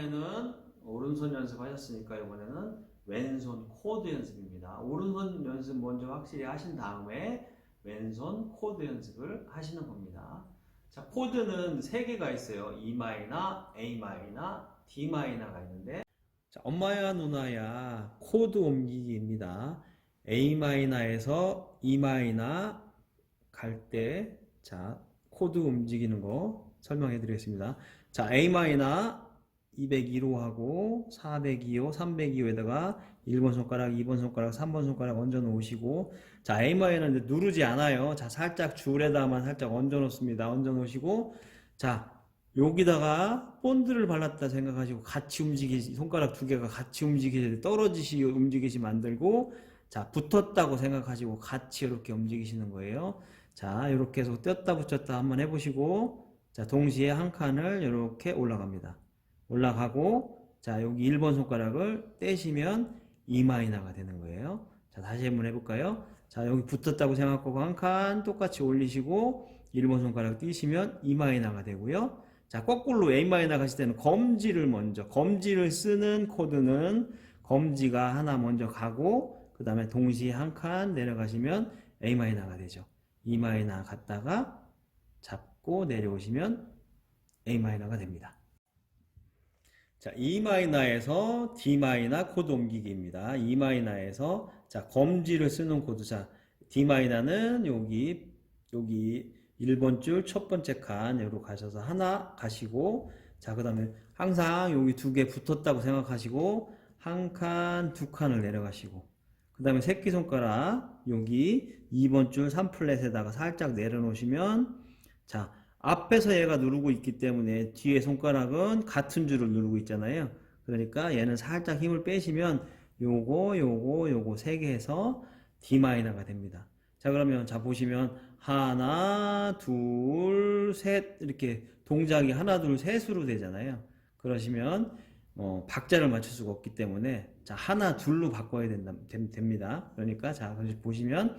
이번에는 오른손 연습하셨으니까 이번에는 왼손 코드 연습입니다. 오른손 연습 먼저 확실히 하신 다음에 왼손 코드 연습을 하시는 겁니다. 자, 코드는 세 개가 있어요. E 마이너, A 마이너, D 마이너가 있는데 자, 엄마야 누나야 코드 옮기기입니다. A 마이너에서 E 마이너 갈때 자, 코드 움직이는 거 설명해 드리겠습니다. 자, A 마이너 202로 하고 402호, 302호에다가 1번 손가락, 2번 손가락, 3번 손가락 얹어 놓으시고 자, 이제 누르지 않아요. 자, 살짝 줄에다만 살짝 얹어 놓습니다. 얹어 놓으시고 자, 여기다가 본드를 발랐다 생각하시고 같이 움직이시 손가락 두 개가 같이 움직이시 떨어지시 움직이시 만들고 자, 붙었다고 생각하시고 같이 이렇게 움직이시는 거예요. 자, 이렇게 해서 뗐다 붙였다 한번 해 보시고 자, 동시에 한 칸을 이렇게 올라갑니다. 올라가고 자 여기 1번 손가락을 떼시면 E 마이너가 되는 거예요. 자 다시 한번 해볼까요? 자 여기 붙었다고 생각하고 한 칸 똑같이 올리시고 1번 손가락 띄시면 E 마이너가 되고요. 자 거꾸로 A 마이너 가실 때는 검지를 먼저 검지를 쓰는 코드는 검지가 하나 먼저 가고 그 다음에 동시에 한 칸 내려가시면 A 마이너가 되죠. E 마이너 갔다가 잡고 내려오시면 A 마이너가 됩니다. 자, E 마이너에서 D 마이너 코드 옮기기입니다. E 마이너에서 자, 검지를 쓰는 코드. 자, D 마이너는 여기 여기 1번 줄 첫 번째 칸 여기로 가셔서 하나 가시고 자, 그다음에 항상 여기 두 개 붙었다고 생각하시고 한 칸, 두 칸을 내려가시고 그다음에 새끼 손가락 여기 2번 줄 3플랫에다가 살짝 내려놓으시면 자, 앞에서 얘가 누르고 있기 때문에 뒤에 손가락은 같은 줄을 누르고 있잖아요. 그러니까 얘는 살짝 힘을 빼시면 요거, 요거, 요거 세 개 해서 D 마이너가 됩니다. 자, 그러면 자 보시면 하나, 둘, 셋 이렇게 동작이 하나, 둘, 셋으로 되잖아요. 그러시면 어, 박자를 맞출 수가 없기 때문에 자 하나, 둘로 바꿔야 된다, 됨- 됩니다. 그러니까 자 보시면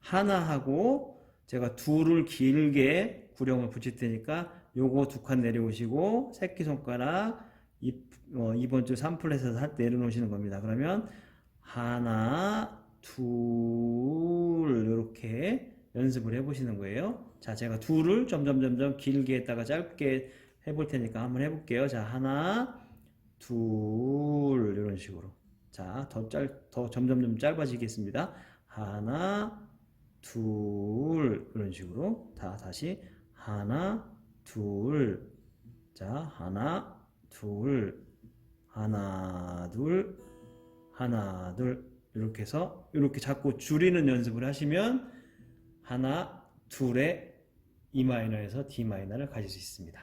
하나 하고 제가 둘을 길게 구령을 붙일 테니까 요거 두 칸 내려오시고 새끼손가락 2, 어, 2번 줄 3플랫에서 살 내려놓으시는 겁니다. 그러면 하나 둘 이렇게 연습을 해보시는 거예요. 자 제가 둘을 점점 점점 길게 했다가 짧게 해볼 테니까 한번 해볼게요. 자 하나 둘 이런 식으로 자 더 짧 더 점점 점 짧아지겠습니다. 하나 둘 이런 식으로 다 다시 하나 둘 자 하나 둘 하나 둘 하나 둘 이렇게 해서 이렇게 자꾸 줄이는 연습을 하시면 하나 둘의 E 마이너에서 D 마이너를 가질 수 있습니다.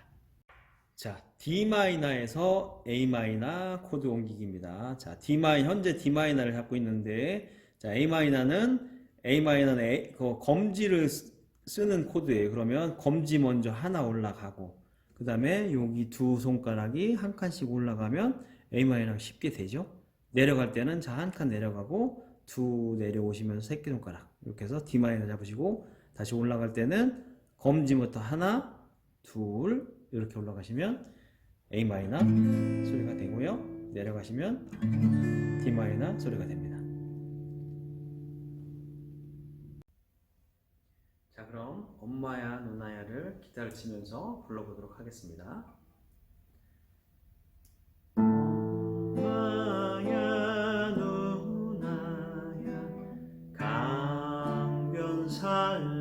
자, D 마이너에서 A 마이너 코드 옮기기입니다. 자, D 마이 현재 D 마이너를 잡고 있는데 자, A 마이너는 A 마이너는 A, 그 검지를 쓰- 쓰는 코드예요. 그러면 검지 먼저 하나 올라가고 그 다음에 여기 두 손가락이 한 칸씩 올라가면 A 마이너가 쉽게 되죠. 내려갈 때는 자 한 칸 내려가고 두 내려오시면서 새끼 손가락 이렇게 해서 D 마이너 잡으시고 다시 올라갈 때는 검지부터 하나 둘 이렇게 올라가시면 A 마이너 소리가 되고요. 내려가시면 D 마이너 소리가 됩니다. 자, 그럼 엄마야 누나야를 기타를 치면서 불러보도록 하겠습니다. 살